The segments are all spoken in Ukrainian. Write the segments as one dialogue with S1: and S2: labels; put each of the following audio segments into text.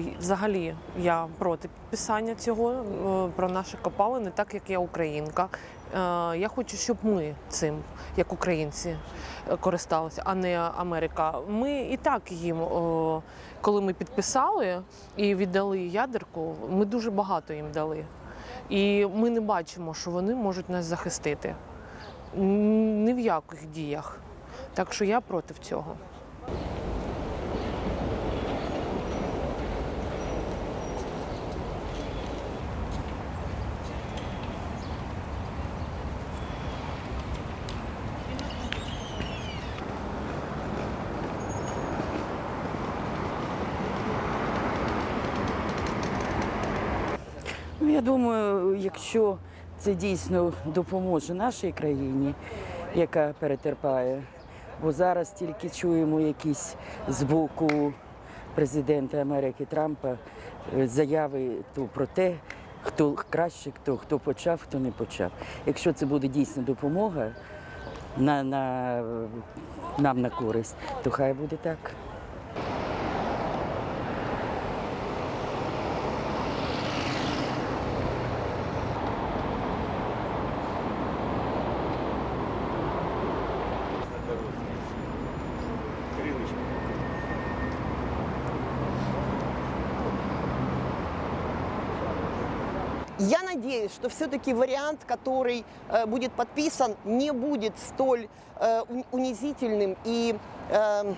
S1: й- взагалі я проти підписання цього е, про наші копалини, так як я українка. Е, Я хочу, щоб ми цим, як українці, е, користалися, а не Америка. Ми і так їм, коли ми підписали і віддали ядерку, ми дуже багато їм дали. І ми не бачимо, що вони можуть нас захистити. Ні в яких діях. Так що я проти цього.
S2: Ну, я думаю, якщо це дійсно допоможе нашій країні, яка перетерпає, бо зараз тільки чуємо якісь з боку президента Америки Трампа е, заяви то про те, хто краще, хто, хто почав, хто не почав. Якщо це буде дійсно допомога на, на, нам на користь, то хай буде так.
S3: Я надеюсь, что все-таки вариант, который э, будет подписан, не будет столь э, уни- унизительным и э,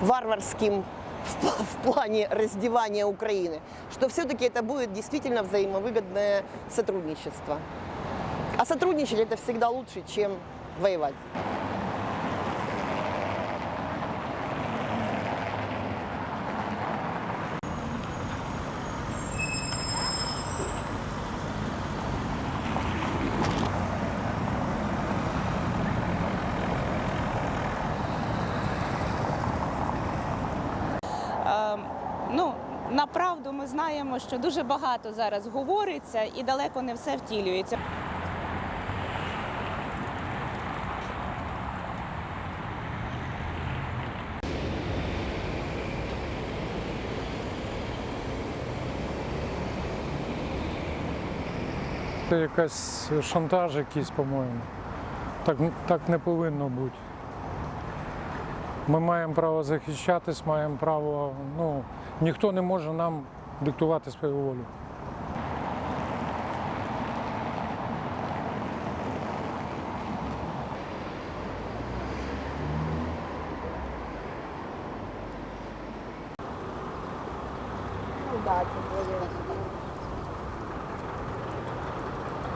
S3: варварским в, пла- в плане раздевания Украины, что все-таки это будет действительно взаимовыгодное сотрудничество. А сотрудничать это всегда лучше, чем воевать.
S4: Направду ми знаємо, що дуже багато зараз говориться і далеко не все втілюється.
S5: Це якась шантаж якийсь, по-моєму. Так, так не повинно бути. Ми маємо право захищатись, маємо право. Ну, ніхто не може нам диктувати свою волю.
S3: Удачи,